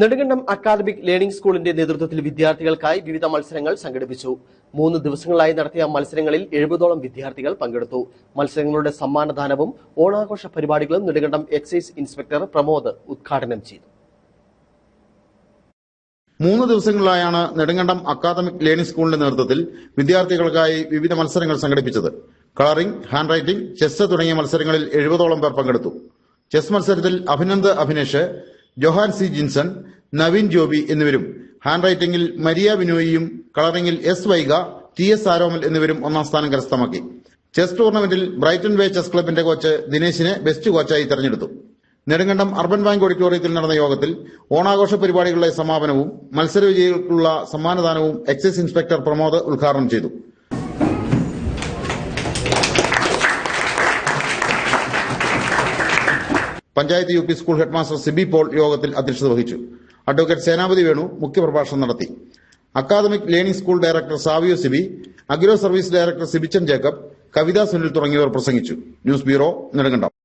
Nedumkandam academic learning സ്കൂളിന്റെ നേതൃത്വത്തിൽ വിദ്യാർത്ഥികൾക്കായി വിവിധ മത്സരങ്ങൾ സംഘടിപ്പിച്ചു. മൂന്ന് ദിവസങ്ങളായി നടത്തിയ മത്സരങ്ങളിൽ എഴുപതോളം വിദ്യാർത്ഥികൾ പങ്കെടുത്തു. മത്സരങ്ങളുടെ സമ്മാനദാനവും ഓണാഘോഷ പരിപാടികളും നെടുങ്കണ്ടം എക്സൈസ് ഇൻസ്പെക്ടർ പ്രമോദ് ഉദ്ഘാടനം ചെയ്തു. മൂന്ന് ദിവസങ്ങളിലായാണ് നെടുങ്കണ്ടം അക്കാദമിക് ലേണിംഗ് സ്കൂളിന്റെ നേതൃത്വത്തിൽ വിദ്യാർത്ഥികൾക്കായി വിവിധ മത്സരങ്ങൾ സംഘടിപ്പിച്ചത്. കളറിംഗ് ഹാൻഡ് റൈറ്റിംഗ് ചെസ് തുടങ്ങിയ മത്സരങ്ങളിൽ എഴുപതോളം പേർ പങ്കെടുത്തു. ചെസ് മത്സരത്തിൽ അഭിനന്ദ് അഭിനേഷ് ജൊഹാൻ സി. ജിൻസൺ നവീൻ ജോബി എന്നിവരും. ഹാൻഡ് റൈറ്റിംഗിൽ മരിയ ബിനോയിയും കളറിംഗിൽ S. Vaiga T. S. Aromal എന്നിവരും ഒന്നാം സ്ഥാനം കരസ്ഥമാക്കി. ചെസ് ടൂർണമെന്റിൽ ബ്രൈറ്റൺ വേ ചെസ് ക്ലബിന്റെ കോച്ച് ദിനേശിനെ ബെസ്റ്റ് കോച്ചായി തെരഞ്ഞെടുത്തു. നെടുങ്കണ്ടം അർബൻ ബാങ്ക് ഓഡിറ്റോറിയത്തിൽ നടന്ന യോഗത്തിൽ ഓണാഘോഷ പരിപാടികളുടെ സമാപനവും മത്സരവിജയികൾക്കുള്ള സമ്മാനദാനവും എക്സൈസ് ഇൻസ്പെക്ടർ പ്രമോദ് ഉദ്ഘാടനം ചെയ്തു. Panchayat U P school headmaster Siby Paul യോഗത്തിൽ അധ്യക്ഷത വഹിച്ചു. അഡ്വക്കേറ്റ് സേനാപതി വേണു മുഖ്യപ്രഭാഷണം നടത്തി. Academic learning school director Savio Siby agro service director Sibichan Jacob Kavitha Sunil തുടങ്ങിയവർ പ്രസംഗിച്ചു. News bureau Nedumkandam.